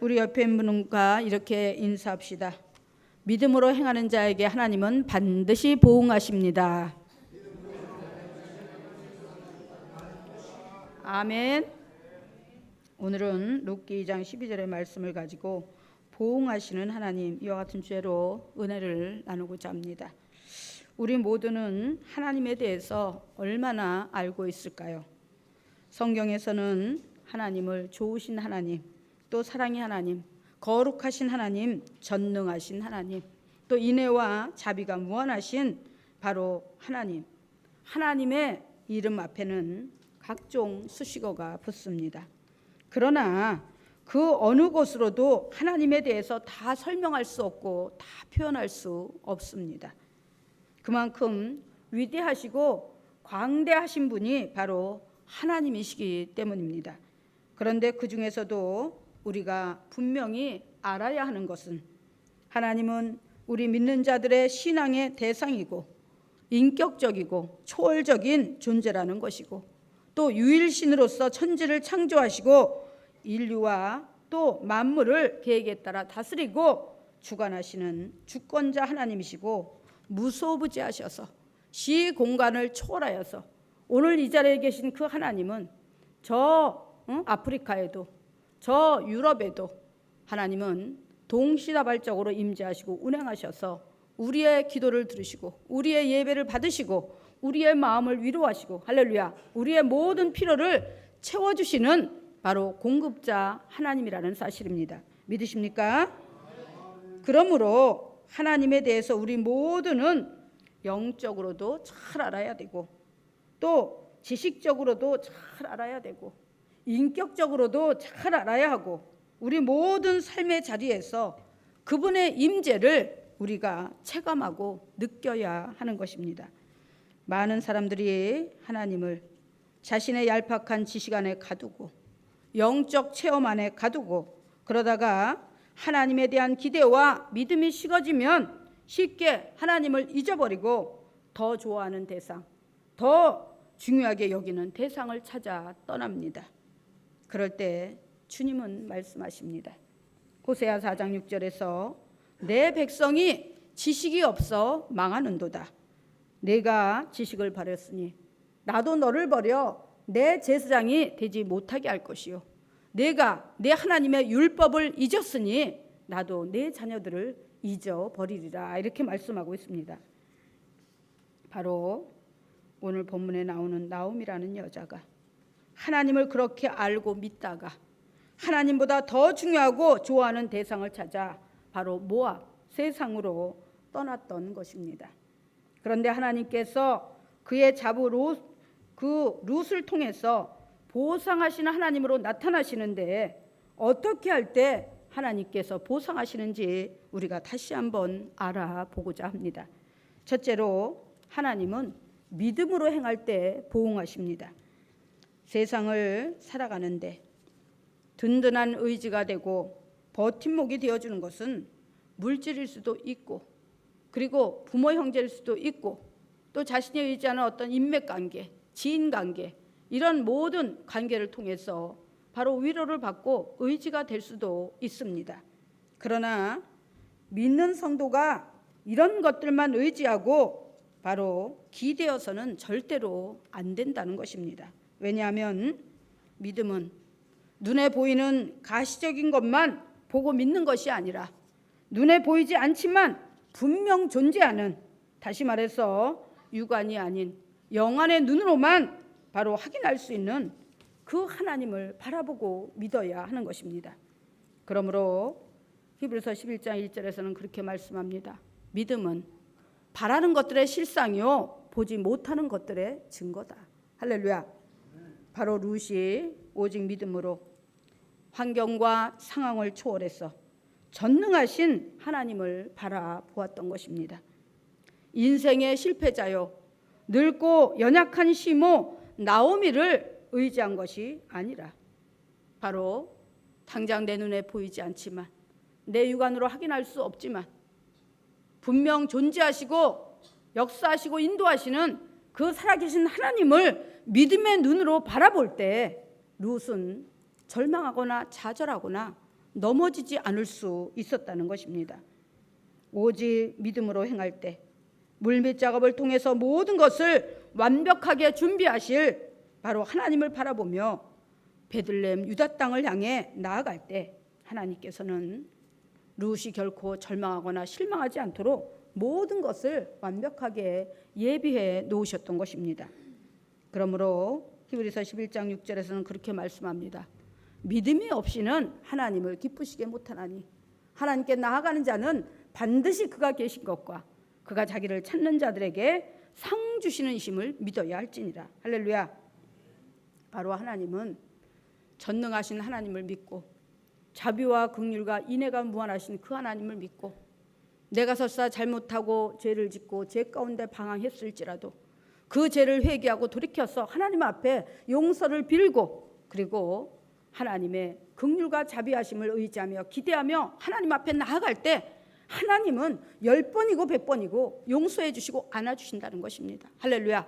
우리 옆에 분과 이렇게 인사합시다. 믿음으로 행하는 자에게 하나님은 반드시 보응하십니다. 아멘. 오늘은 룻기 2장 12절의 말씀을 가지고 보응하시는 하나님 이와 같은 주제로 은혜를 나누고자 합니다. 우리 모두는 하나님에 대해서 얼마나 알고 있을까요? 성경에서는 하나님을 좋으신 하나님, 또 사랑의 하나님, 거룩하신 하나님, 전능하신 하나님, 또 인애와 자비가 무한하신 바로 하나님, 하나님의 이름 앞에는 각종 수식어가 붙습니다. 그러나 그 어느 곳으로도 하나님에 대해서 다 설명할 수 없고 다 표현할 수 없습니다. 그만큼 위대하시고 광대하신 분이 바로 하나님이시기 때문입니다. 그런데 그 중에서도 우리가 분명히 알아야 하는 것은 하나님은 우리 믿는 자들의 신앙의 대상이고 인격적이고 초월적인 존재라는 것이고 또 유일신으로서 천지를 창조하시고 인류와 또 만물을 계획에 따라 다스리고 주관하시는 주권자 하나님이시고 무소부지하셔서 시 공간을 초월하여서 오늘 이 자리에 계신 그 하나님은 저 응? 아프리카에도 저 유럽에도 하나님은 동시다발적으로 임재하시고 운행하셔서 우리의 기도를 들으시고 우리의 예배를 받으시고 우리의 마음을 위로하시고 할렐루야 우리의 모든 필요를 채워주시는 바로 공급자 하나님이라는 사실입니다. 믿으십니까? 그러므로 하나님에 대해서 우리 모두는 영적으로도 잘 알아야 되고 또 지식적으로도 잘 알아야 되고 인격적으로도 잘 알아야 하고 우리 모든 삶의 자리에서 그분의 임재를 우리가 체감하고 느껴야 하는 것입니다. 많은 사람들이 하나님을 자신의 얄팍한 지식 안에 가두고 영적 체험 안에 가두고 그러다가 하나님에 대한 기대와 믿음이 식어지면 쉽게 하나님을 잊어버리고 더 좋아하는 대상, 더 중요하게 여기는 대상을 찾아 떠납니다. 그럴 때 주님은 말씀하십니다. 호세아 4장 6절에서 내 백성이 지식이 없어 망하는도다. 내가 지식을 버렸으니 나도 너를 버려 내 제사장이 되지 못하게 할 것이요. 내가 내 하나님의 율법을 잊었으니 나도 내 자녀들을 잊어 버리리라 이렇게 말씀하고 있습니다. 바로 오늘 본문에 나오는 나옴이라는 여자가 하나님을 그렇게 알고 믿다가 하나님보다 더 중요하고 좋아하는 대상을 찾아 바로 모압 세상으로 떠났던 것입니다. 그런데 하나님께서 그의 자부 롯, 그 룻을 통해서 보상하시는 하나님으로 나타나시는데 어떻게 할 때 하나님께서 보상하시는지 우리가 다시 한번 알아보고자 합니다. 첫째로 하나님은 믿음으로 행할 때 보응하십니다. 세상을 살아가는데 든든한 의지가 되고 버팀목이 되어주는 것은 물질일 수도 있고 그리고 부모 형제일 수도 있고 또 자신이 의지하는 어떤 인맥 관계, 지인 관계 이런 모든 관계를 통해서 바로 위로를 받고 의지가 될 수도 있습니다. 그러나 믿는 성도가 이런 것들만 의지하고 바로 기대어서는 절대로 안 된다는 것입니다. 왜냐하면 믿음은 눈에 보이는 가시적인 것만 보고 믿는 것이 아니라 눈에 보이지 않지만 분명 존재하는 다시 말해서 육안이 아닌 영안의 눈으로만 바로 확인할 수 있는 그 하나님을 바라보고 믿어야 하는 것입니다. 그러므로 히브리서 11장 1절에서는 그렇게 말씀합니다. 믿음은 바라는 것들의 실상이요 보지 못하는 것들의 증거다. 할렐루야. 바로 룻이 오직 믿음으로 환경과 상황을 초월해서 전능하신 하나님을 바라보았던 것입니다. 인생의 실패자요 늙고 연약한 시모 나오미를 의지한 것이 아니라 바로 당장 내 눈에 보이지 않지만 내 육안으로 확인할 수 없지만 분명 존재하시고 역사하시고 인도하시는 그 살아계신 하나님을 믿음의 눈으로 바라볼 때 룻은 절망하거나 좌절하거나 넘어지지 않을 수 있었다는 것입니다. 오직 믿음으로 행할 때 물밑 작업을 통해서 모든 것을 완벽하게 준비하실 바로 하나님을 바라보며 베들레헴 유다 땅을 향해 나아갈 때 하나님께서는 룻이 결코 절망하거나 실망하지 않도록 모든 것을 완벽하게 예비해 놓으셨던 것입니다. 그러므로 히브리서 11장 6절에서는 그렇게 말씀합니다. 믿음이 없이는 하나님을 기쁘시게 못하나니 하나님께 나아가는 자는 반드시 그가 계신 것과 그가 자기를 찾는 자들에게 상 주시는 이심을 믿어야 할지니라. 할렐루야. 바로 하나님은 전능하신 하나님을 믿고 자비와 긍휼과 인애가 무한하신 그 하나님을 믿고 내가 설사 잘못하고 죄를 짓고 죄 가운데 방황했을지라도 그 죄를 회개하고 돌이켜서 하나님 앞에 용서를 빌고 그리고 하나님의 긍휼과 자비하심을 의지하며 기대하며 하나님 앞에 나아갈 때 하나님은 열 번이고 백 번이고 용서해 주시고 안아 주신다는 것입니다. 할렐루야.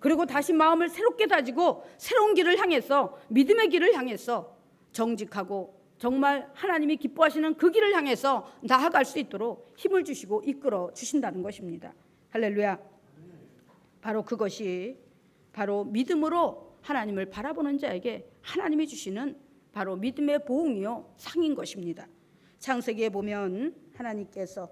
그리고 다시 마음을 새롭게 다지고 새로운 길을 향해서 믿음의 길을 향해서 정직하고 정말 하나님이 기뻐하시는 그 길을 향해서 나아갈 수 있도록 힘을 주시고 이끌어 주신다는 것입니다. 할렐루야. 바로 그것이 바로 믿음으로 하나님을 바라보는 자에게 하나님이 주시는 바로 믿음의 보응이요 상인 것입니다. 창세기에 보면 하나님께서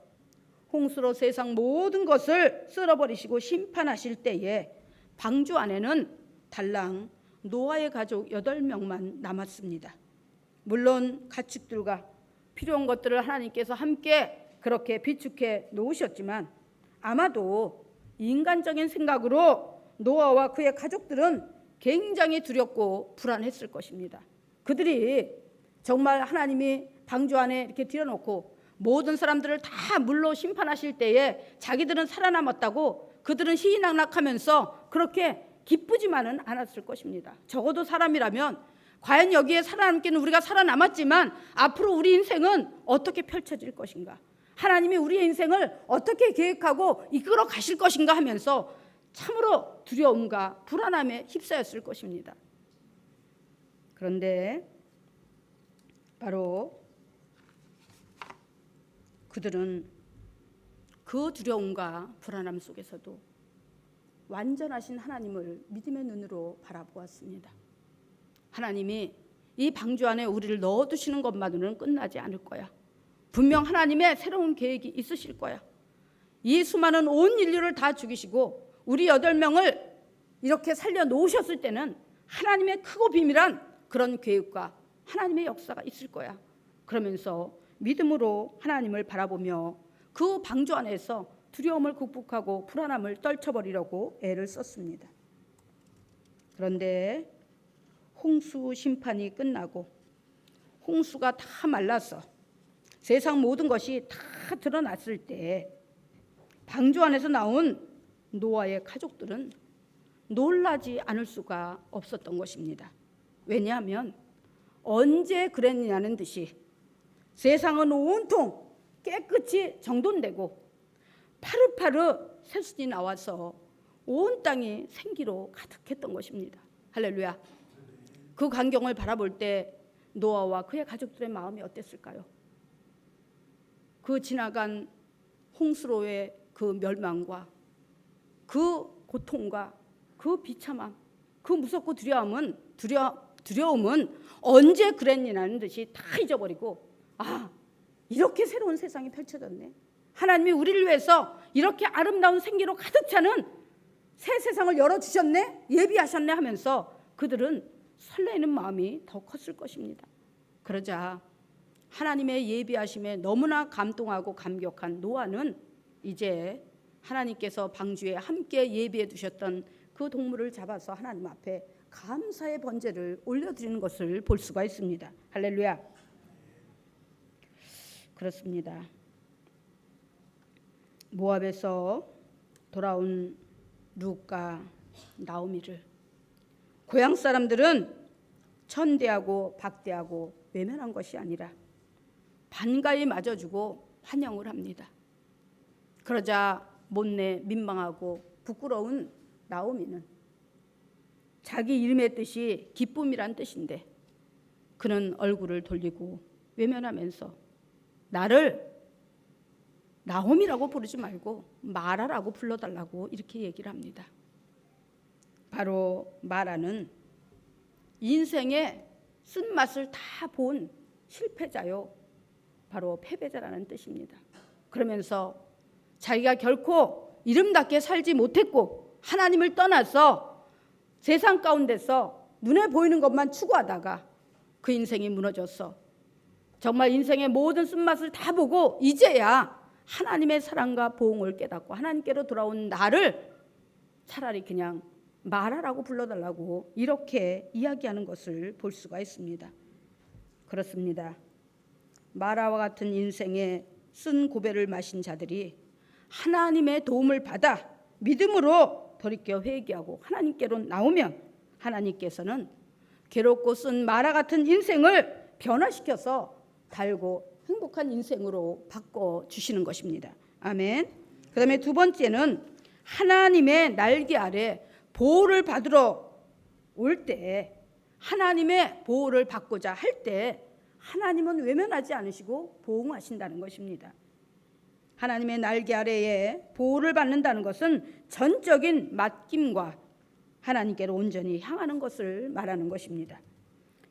홍수로 세상 모든 것을 쓸어버리시고 심판하실 때에 방주 안에는 달랑 노아의 가족 여덟 명만 남았습니다. 물론 가축들과 필요한 것들을 하나님께서 함께 그렇게 비축해 놓으셨지만 아마도 인간적인 생각으로 노아와 그의 가족들은 굉장히 두렵고 불안했을 것입니다. 그들이 정말 하나님이 방주 안에 이렇게 들여놓고 모든 사람들을 다 물로 심판하실 때에 자기들은 살아남았다고 그들은 희희낙낙하면서 그렇게 기쁘지만은 않았을 것입니다. 적어도 사람이라면 과연 여기에 살아남기는 우리가 살아남았지만 앞으로 우리 인생은 어떻게 펼쳐질 것인가? 하나님이 우리의 인생을 어떻게 계획하고 이끌어 가실 것인가 하면서 참으로 두려움과 불안함에 휩싸였을 것입니다. 그런데 바로 그들은 그 두려움과 불안함 속에서도 완전하신 하나님을 믿음의 눈으로 바라보았습니다. 하나님이 이 방주 안에 우리를 넣어두시는 것만으로는 끝나지 않을 거야. 분명 하나님의 새로운 계획이 있으실 거야. 이 수많은 온 인류를 다 죽이시고 우리 여덟 명을 이렇게 살려 놓으셨을 때는 하나님의 크고 비밀한 그런 계획과 하나님의 역사가 있을 거야. 그러면서 믿음으로 하나님을 바라보며 그 방주 안에서 두려움을 극복하고 불안함을 떨쳐버리려고 애를 썼습니다. 그런데 홍수 심판이 끝나고 홍수가 다 말라서 세상 모든 것이 다 드러났을 때 방주 안에서 나온 노아의 가족들은 놀라지 않을 수가 없었던 것입니다. 왜냐하면 언제 그랬냐는 듯이 세상은 온통 깨끗이 정돈되고 파릇파릇 새순이 나와서 온 땅이 생기로 가득했던 것입니다. 할렐루야. 그 광경을 바라볼 때 노아와 그의 가족들의 마음이 어땠을까요? 그 지나간 홍수로의 그 멸망과 그 고통과 그 비참함, 그 무섭고 두려움은 두려 두려움은 언제 그랬냐는 듯이 다 잊어버리고 아 이렇게 새로운 세상이 펼쳐졌네. 하나님이 우리를 위해서 이렇게 아름다운 생기로 가득 차는 새 세상을 열어 주셨네, 예비하셨네 하면서 그들은 설레는 마음이 더 컸을 것입니다. 그러자 하나님의 예비하심에 너무나 감동하고 감격한 노아는 이제 하나님께서 방주에 함께 예비해 두셨던 그 동물을 잡아서 하나님 앞에 감사의 번제를 올려드리는 것을 볼 수가 있습니다. 할렐루야. 그렇습니다. 모압에서 돌아온 룩과 나오미를 고향 사람들은 천대하고 박대하고 외면한 것이 아니라 반가이 맞아주고 환영을 합니다. 그러자 못내 민망하고 부끄러운 나오미는 자기 이름의 뜻이 기쁨이란 뜻인데 그는 얼굴을 돌리고 외면하면서 나를 나홈이라고 부르지 말고 마라라고 불러달라고 이렇게 얘기를 합니다. 바로 마라는 인생의 쓴맛을 다 본 실패자요. 바로 패배자라는 뜻입니다. 그러면서 자기가 결코 이름답게 살지 못했고 하나님을 떠나서 세상 가운데서 눈에 보이는 것만 추구하다가 그 인생이 무너졌어. 정말 인생의 모든 쓴맛을 다 보고 이제야 하나님의 사랑과 보응을 깨닫고 하나님께로 돌아온 나를 차라리 그냥 마라라고 불러달라고 이렇게 이야기하는 것을 볼 수가 있습니다. 그렇습니다. 마라와 같은 인생에 쓴 고배를 마신 자들이 하나님의 도움을 받아 믿음으로 돌이켜 회개하고 하나님께로 나오면 하나님께서는 괴롭고 쓴 마라 같은 인생을 변화시켜서 달고 행복한 인생으로 바꿔 주시는 것입니다. 아멘. 그다음에 두 번째는 하나님의 날개 아래 보호를 받으러 올 때 하나님의 보호를 받고자 할 때 하나님은 외면하지 않으시고 보호하신다는 것입니다. 하나님의 날개 아래에 보호를 받는다는 것은 전적인 맡김과 하나님께로 온전히 향하는 것을 말하는 것입니다.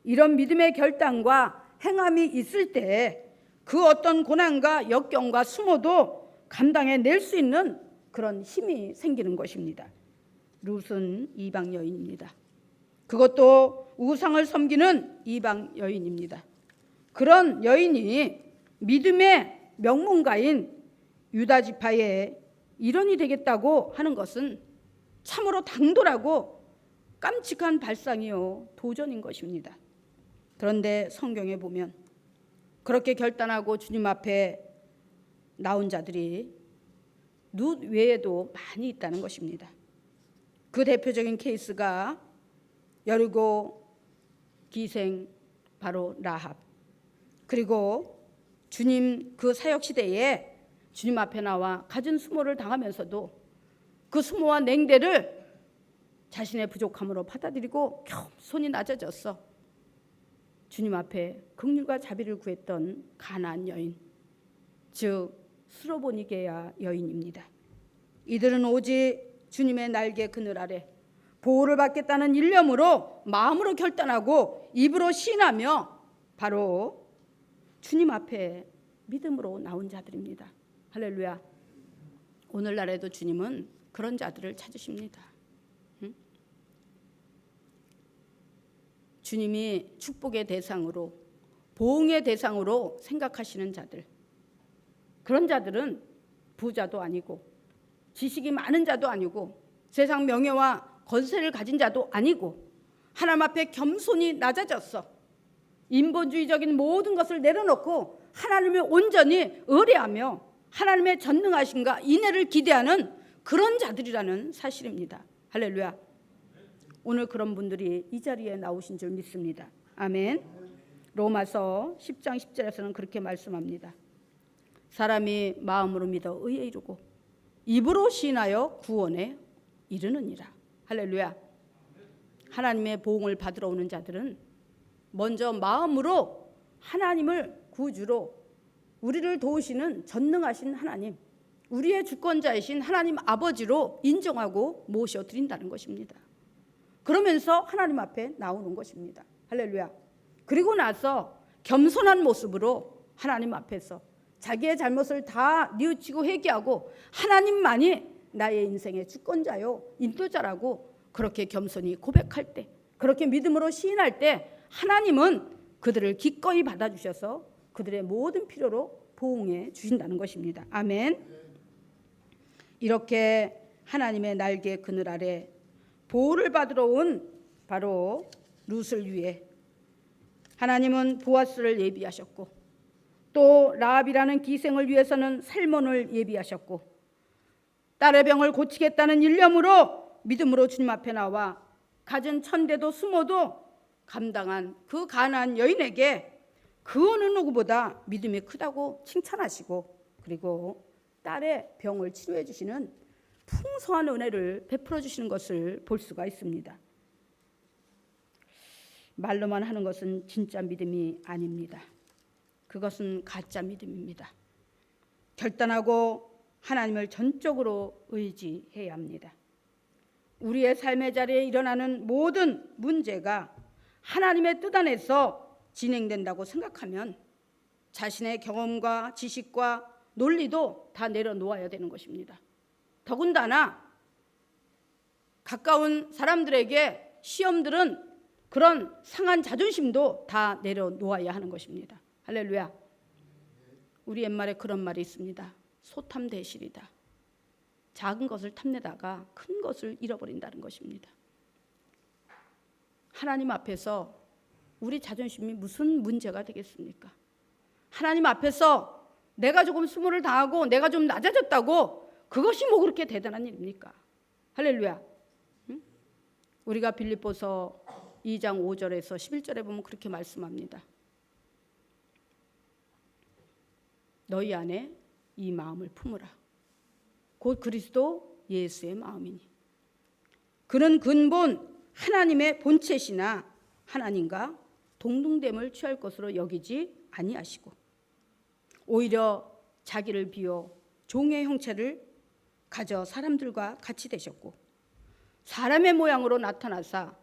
이런 믿음의 결단과 행함이 있을 때 그 어떤 고난과 역경과 수모도 감당해 낼 수 있는 그런 힘이 생기는 것입니다. 룻은 이방 여인입니다. 그것도 우상을 섬기는 이방 여인입니다. 그런 여인이 믿음의 명문가인 유다 지파의 일원이 되겠다고 하는 것은 참으로 당돌하고 깜찍한 발상이요 도전인 것입니다. 그런데 성경에 보면 그렇게 결단하고 주님 앞에 나온 자들이 룻 외에도 많이 있다는 것입니다. 그 대표적인 케이스가 여리고 기생 바로 라합 그리고 주님 그 사역 시대에 주님 앞에 나와 갖은 수모를 당하면서도 그 수모와 냉대를 자신의 부족함으로 받아들이고 겸손히 낮아졌어. 주님 앞에 긍휼과 자비를 구했던 가나안 여인, 즉 수로보니게야 여인입니다. 이들은 오직 주님의 날개 그늘 아래 보호를 받겠다는 일념으로 마음으로 결단하고 입으로 신하며 바로 주님 앞에 믿음으로 나온 자들입니다. 할렐루야. 오늘날에도 주님은 그런 자들을 찾으십니다. 응? 주님이 축복의 대상으로 보응의 대상으로 생각하시는 자들. 그런 자들은 부자도 아니고 지식이 많은 자도 아니고 세상 명예와 권세를 가진 자도 아니고 하나님 앞에 겸손히 낮아졌어. 인본주의적인 모든 것을 내려놓고 하나님을 온전히 의뢰하며 하나님의 전능하신가 인애를 기대하는 그런 자들이라는 사실입니다. 할렐루야. 오늘 그런 분들이 이 자리에 나오신 줄 믿습니다. 아멘. 로마서 10장 10절에서는 그렇게 말씀합니다. 사람이 마음으로 믿어 의에 이르고 입으로 신하여 구원에 이르느니라. 할렐루야. 하나님의 보응을 받으러 오는 자들은 먼저 마음으로 하나님을 구주로 우리를 도우시는 전능하신 하나님, 우리의 주권자이신 하나님 아버지로 인정하고 모셔 드린다는 것입니다. 그러면서 하나님 앞에 나오는 것입니다. 할렐루야. 그리고 나서 겸손한 모습으로 하나님 앞에서 자기의 잘못을 다 뉘우치고 회개하고 하나님만이 나의 인생의 주권자요 인도자라고 그렇게 겸손히 고백할 때 그렇게 믿음으로 시인할 때 하나님은 그들을 기꺼이 받아주셔서 그들의 모든 필요로 보응해 주신다는 것입니다. 아멘. 이렇게 하나님의 날개 그늘 아래 보호를 받으러 온 바로 룻을 위해 하나님은 보아스를 예비하셨고 또 라합이라는 기생을 위해서는 살몬을 예비하셨고 딸의 병을 고치겠다는 일념으로 믿음으로 주님 앞에 나와 가진 천대도 수모도 감당한 그 가난 여인에게 그 어느 누구보다 믿음이 크다고 칭찬하시고 그리고 딸의 병을 치료해 주시는 풍성한 은혜를 베풀어 주시는 것을 볼 수가 있습니다. 말로만 하는 것은 진짜 믿음이 아닙니다. 그것은 가짜 믿음입니다. 결단하고 하나님을 전적으로 의지해야 합니다. 우리의 삶의 자리에 일어나는 모든 문제가 하나님의 뜻 안에서 진행된다고 생각하면 자신의 경험과 지식과 논리도 다 내려놓아야 되는 것입니다. 더군다나 가까운 사람들에게 시험들은 그런 상한 자존심도 다 내려놓아야 하는 것입니다. 할렐루야. 우리 옛말에 그런 말이 있습니다. 소탐대실이다. 작은 것을 탐내다가 큰 것을 잃어버린다는 것입니다. 하나님 앞에서 우리 자존심이 무슨 문제가 되겠습니까? 하나님 앞에서 내가 조금 수모를 당하고 내가 좀 낮아졌다고 그것이 뭐 그렇게 대단한 일입니까? 할렐루야. 응? 우리가 빌립보서 2장 5절에서 11절에 보면 그렇게 말씀합니다. 너희 안에 이 마음을 품으라. 곧 그리스도 예수의 마음이니. 그는 근본 하나님의 본체시나 하나님과 동등됨을 취할 것으로 여기지 아니하시고 오히려 자기를 비워 종의 형체를 가져 사람들과 같이 되셨고 사람의 모양으로 나타나사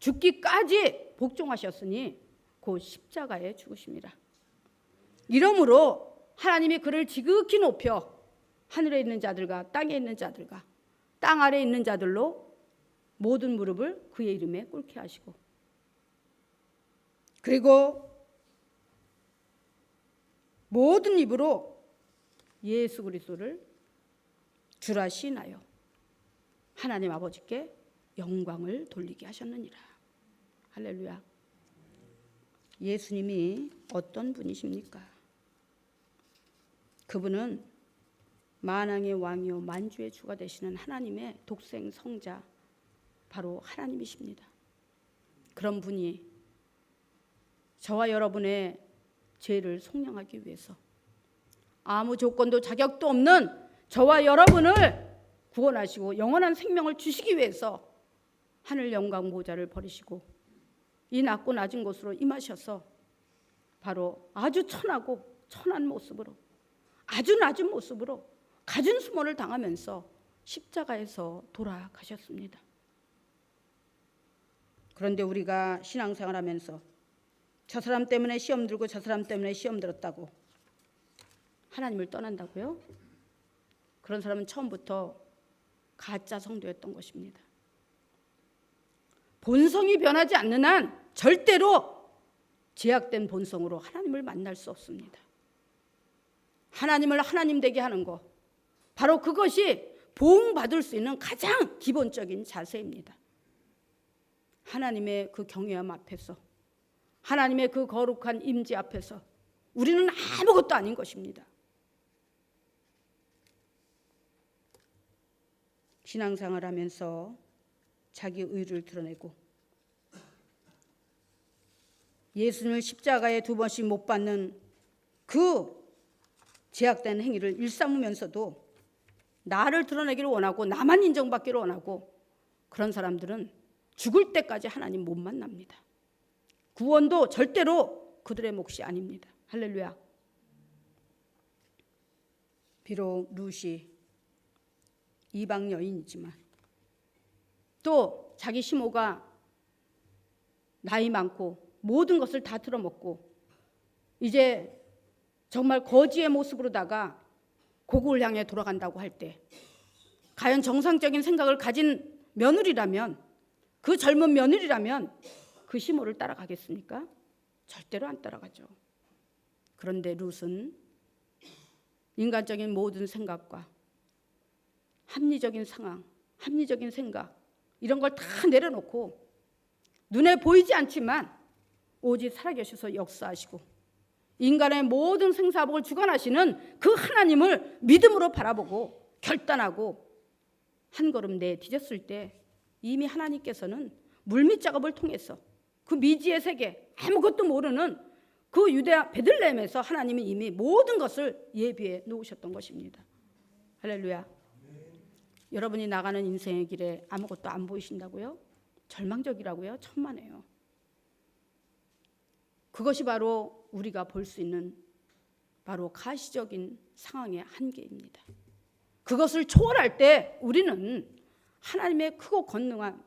죽기까지 복종하셨으니 곧 십자가에 죽으심이라. 이러므로 하나님이 그를 지극히 높여 하늘에 있는 자들과 땅에 있는 자들과 땅 아래에 있는 자들로 모든 무릎을 그의 이름에 꿇게 하시고 그리고 모든 입으로 예수 그리스도를 주라 시인하여 하나님 아버지께 영광을 돌리게 하셨느니라. 할렐루야. 예수님이 어떤 분이십니까? 그분은 만왕의 왕이요 만주의 주가 되시는 하나님의 독생 성자 바로 하나님이십니다. 그런 분이 저와 여러분의 죄를 속량하기 위해서 아무 조건도 자격도 없는 저와 여러분을 구원하시고 영원한 생명을 주시기 위해서 하늘 영광 모자를 버리시고 이 낮고 낮은 곳으로 임하셔서 바로 아주 천하고 천한 모습으로 아주 낮은 모습으로 갖은 수모를 당하면서 십자가에서 돌아가셨습니다. 그런데 우리가 신앙생활 하면서 저 사람 때문에 시험 들고 저 사람 때문에 시험 들었다고 하나님을 떠난다고요? 그런 사람은 처음부터 가짜 성도였던 것입니다. 본성이 변하지 않는 한 절대로 제약된 본성으로 하나님을 만날 수 없습니다. 하나님을 하나님 되게 하는 것 바로 그것이 보응받을 수 있는 가장 기본적인 자세입니다. 하나님의 그 경외함 앞에서 하나님의 그 거룩한 임재 앞에서 우리는 아무것도 아닌 것입니다. 신앙생활 하면서 자기 의를 드러내고 예수님을 십자가에 두 번씩 못 받는 그 제약된 행위를 일삼으면서도 나를 드러내기를 원하고 나만 인정받기를 원하고 그런 사람들은 죽을 때까지 하나님 못 만납니다. 구원도 절대로 그들의 몫이 아닙니다. 할렐루야. 비록 루시 이방 여인이지만 또 자기 시모가 나이 많고 모든 것을 다 틀어먹고 이제 정말 거지의 모습으로다가 고국을 향해 돌아간다고 할 때 과연 정상적인 생각을 가진 며느리라면 그 젊은 며느리라면 그 시모를 따라가겠습니까? 절대로 안 따라가죠. 그런데 룻은 인간적인 모든 생각과 합리적인 상황, 합리적인 생각 이런 걸 다 내려놓고 눈에 보이지 않지만 오직 살아계셔서 역사하시고 인간의 모든 생사복을 주관하시는 그 하나님을 믿음으로 바라보고 결단하고 한 걸음 내 뒤졌을 때 이미 하나님께서는 물밑 작업을 통해서 그 미지의 세계 아무것도 모르는 그 유대아 베들레헴에서 하나님이 이미 모든 것을 예비해 놓으셨던 것입니다. 할렐루야. 여러분이 나가는 인생의 길에 아무것도 안 보이신다고요? 절망적이라고요? 천만에요. 그것이 바로 우리가 볼 수 있는 바로 가시적인 상황의 한계입니다. 그것을 초월할 때 우리는 하나님의 크고 권능한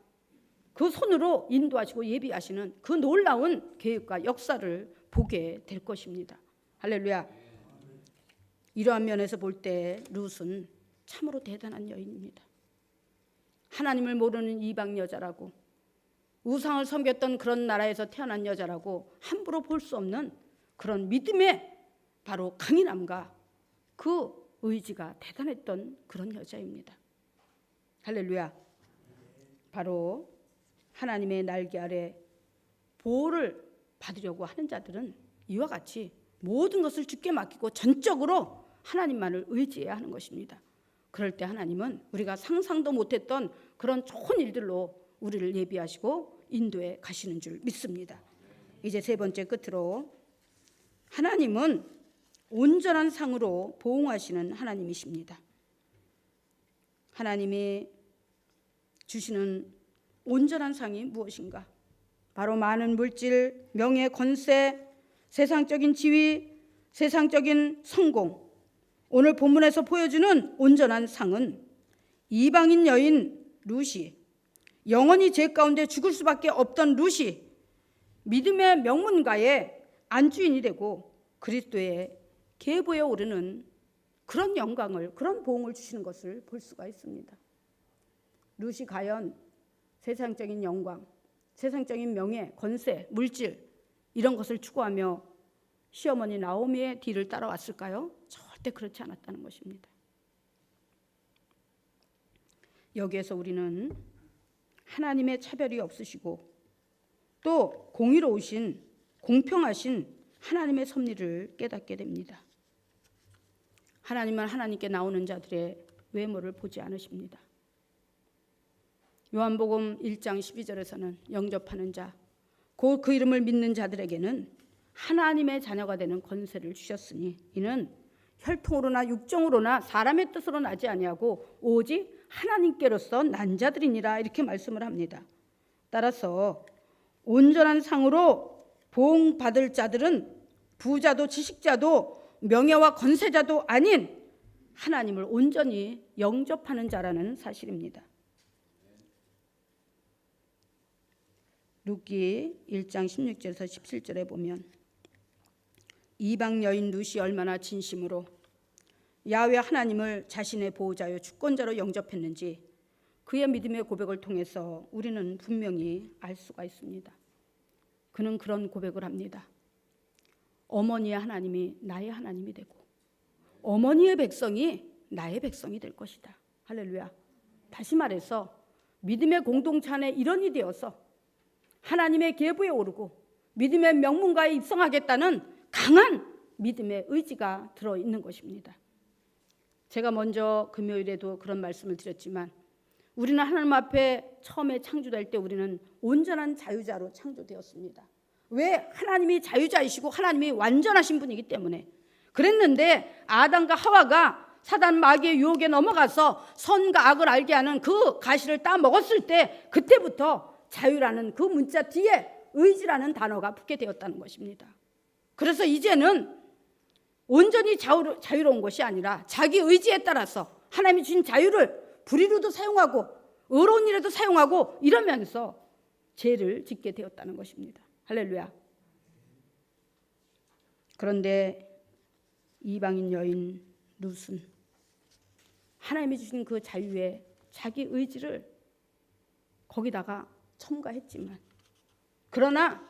그 손으로 인도하시고 예비하시는 그 놀라운 계획과 역사를 보게 될 것입니다. 할렐루야. 이러한 면에서 볼 때 룻은 참으로 대단한 여인입니다. 하나님을 모르는 이방 여자라고 우상을 섬겼던 그런 나라에서 태어난 여자라고 함부로 볼 수 없는 그런 믿음의 바로 강인함과 그 의지가 대단했던 그런 여자입니다. 할렐루야. 바로 하나님의 날개 아래 보호를 받으려고 하는 자들은 이와 같이 모든 것을 주께 맡기고 전적으로 하나님만을 의지해야 하는 것입니다. 그럴 때 하나님은 우리가 상상도 못했던 그런 좋은 일들로 우리를 예비하시고 인도에 가시는 줄 믿습니다. 이제 세 번째 끝으로 하나님은 온전한 상으로 보응하시는 하나님이십니다. 하나님이 주시는 온전한 상이 무엇인가? 바로 많은 물질, 명예, 권세, 세상적인 지위, 세상적인 성공. 오늘 본문에서 보여주는 온전한 상은 이방인 여인 루시, 영원히 죄 가운데 죽을 수밖에 없던 루시, 믿음의 명문가의 안주인이 되고 그리스도의 계보에 오르는 그런 영광을 그런 보응을 주시는 것을 볼 수가 있습니다. 루시 과연 세상적인 영광, 세상적인 명예, 권세, 물질 이런 것을 추구하며 시어머니 나오미의 뒤를 따라왔을까요? 절대 그렇지 않았다는 것입니다. 여기에서 우리는 하나님의 차별이 없으시고 또 공의로우신 공평하신 하나님의 섭리를 깨닫게 됩니다. 하나님만 하나님께 나오는 자들의 외모를 보지 않으십니다. 요한복음 1장 12절에서는 영접하는 자, 곧 그 이름을 믿는 자들에게는 하나님의 자녀가 되는 권세를 주셨으니 이는 혈통으로나 육정으로나 사람의 뜻으로 나지 아니하고 오직 하나님께로서 난 자들이니라 이렇게 말씀을 합니다. 따라서 온전한 상으로 보응 받을 자들은 부자도 지식자도 명예와 권세자도 아닌 하나님을 온전히 영접하는 자라는 사실입니다. 루기 1장 16절에서 17절에 보면 이방 여인 룻이 얼마나 진심으로 야훼 하나님을 자신의 보호자요 주권자로 영접했는지 그의 믿음의 고백을 통해서 우리는 분명히 알 수가 있습니다. 그는 그런 고백을 합니다. 어머니의 하나님이 나의 하나님이 되고 어머니의 백성이 나의 백성이 될 것이다. 할렐루야. 다시 말해서 믿음의 공동체 안에 일원이 되어서 하나님의 계보에 오르고 믿음의 명문가에 입성하겠다는 강한 믿음의 의지가 들어 있는 것입니다. 제가 먼저 금요일에도 그런 말씀을 드렸지만 우리는 하나님 앞에 처음에 창조될 때 우리는 온전한 자유자로 창조되었습니다. 왜 하나님이 자유자이시고 하나님이 완전하신 분이기 때문에 그랬는데 아담과 하와가 사단 마귀의 유혹에 넘어가서 선과 악을 알게 하는 그 가시를 따 먹었을 때 그때부터 자유라는 그 문자 뒤에 의지라는 단어가 붙게 되었다는 것입니다. 그래서 이제는 온전히 자유로, 자유로운 것이 아니라 자기 의지에 따라서 하나님이 주신 자유를 불의로도 사용하고 의로운 일에도 사용하고 이러면서 죄를 짓게 되었다는 것입니다. 할렐루야. 그런데 이방인 여인 룻은 하나님이 주신 그 자유에 자기 의지를 거기다가 첨가했지만 그러나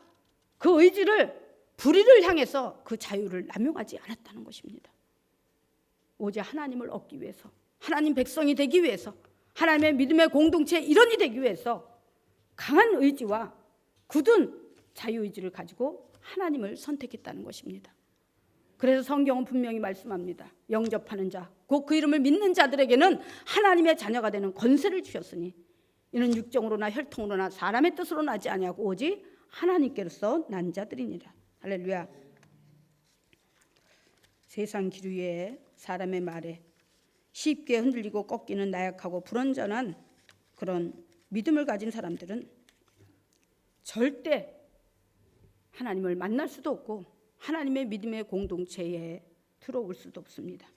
그 의지를 불의를 향해서 그 자유를 남용하지 않았다는 것입니다. 오직 하나님을 얻기 위해서 하나님 백성이 되기 위해서 하나님의 믿음의 공동체 일원이 되기 위해서 강한 의지와 굳은 자유의지를 가지고 하나님을 선택했다는 것입니다. 그래서 성경은 분명히 말씀합니다. 영접하는 자, 곧 그 이름을 믿는 자들에게는 하나님의 자녀가 되는 권세를 주셨으니 이는 육정으로나 혈통으로나 사람의 뜻으로 나지 아니하고 오직 하나님께로서 난 자들이니라. 할렐루야. 세상 기류에 사람의 말에 쉽게 흔들리고 꺾이는 나약하고 불완전한 그런 믿음을 가진 사람들은 절대 하나님을 만날 수도 없고 하나님의 믿음의 공동체에 들어올 수도 없습니다.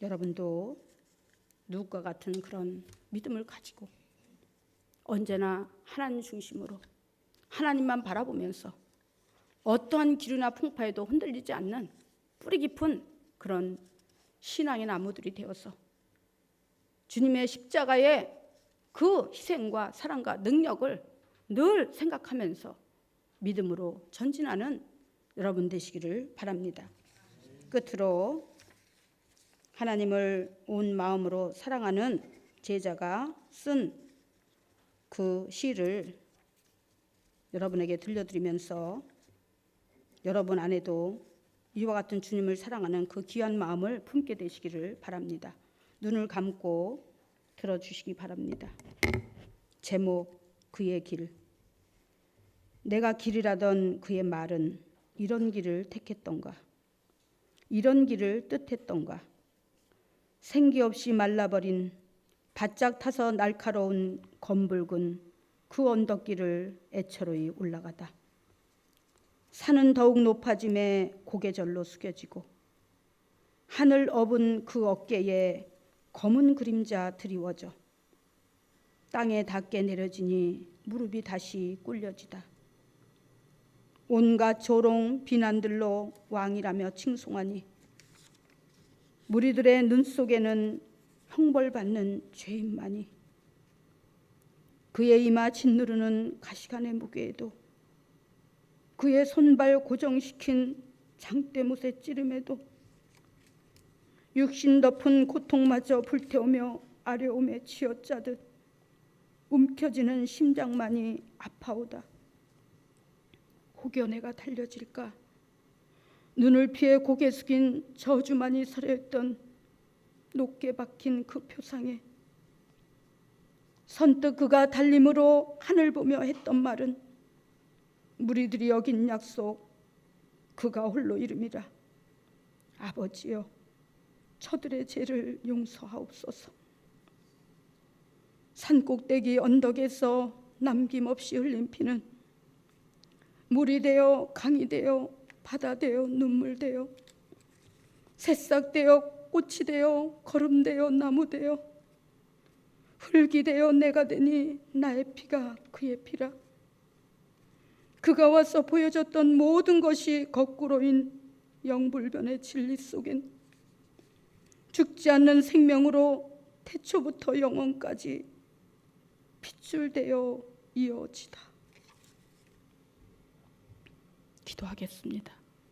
여러분도 누구와 같은 그런 믿음을 가지고 언제나 하나님 중심으로 하나님만 바라보면서 어떠한 기류나 풍파에도 흔들리지 않는 뿌리 깊은 그런 신앙의 나무들이 되어서 주님의 십자가의 그 희생과 사랑과 능력을 늘 생각하면서 믿음으로 전진하는 여러분 되시기를 바랍니다. 끝으로 하나님을 온 마음으로 사랑하는 제자가 쓴 그 시를 여러분에게 들려드리면서 여러분 안에도 이와 같은 주님을 사랑하는 그 귀한 마음을 품게 되시기를 바랍니다. 눈을 감고 들어주시기 바랍니다. 제목 그의 길. 내가 길이라던 그의 말은 이런 길을 택했던가? 이런 길을 뜻했던가? 생기 없이 말라버린 바짝 타서 날카로운 검붉은 그 언덕길을 애처로이 올라가다. 산은 더욱 높아짐에 고개절로 숙여지고 하늘 업은 그 어깨에 검은 그림자 드리워져 땅에 닿게 내려지니 무릎이 다시 꿇려지다. 온갖 조롱 비난들로 왕이라며 칭송하니 무리들의 눈 속에는 형벌받는 죄인만이 그의 이마 짓누르는 가시관의 무게에도 그의 손발 고정시킨 장대못의 찌름에도 육신 덮은 고통마저 불태우며 아려움에 쥐어짜듯 움켜지는 심장만이 아파오다. 혹여 내가 달려질까? 눈을 피해 고개 숙인 저주만이 서려했던 높게 박힌 그 표상에 선뜻 그가 달림으로 하늘 보며 했던 말은 무리들이 어긴 약속. 그가 홀로 이름이라. 아버지여 저들의 죄를 용서하옵소서. 산 꼭대기 언덕에서 남김없이 흘린 피는 물이 되어 강이 되어 바다 되어 눈물 되어 새싹 되어 꽃이 되어 거름 되어 나무 되어 흙이 되어 내가 되니 나의 피가 그의 피라 그가 와서 보여줬던 모든 것이 거꾸로인 영불변의 진리 속엔 죽지 않는 생명으로 태초부터 영원까지 핏줄되어 이어지다. 기도하겠습니다.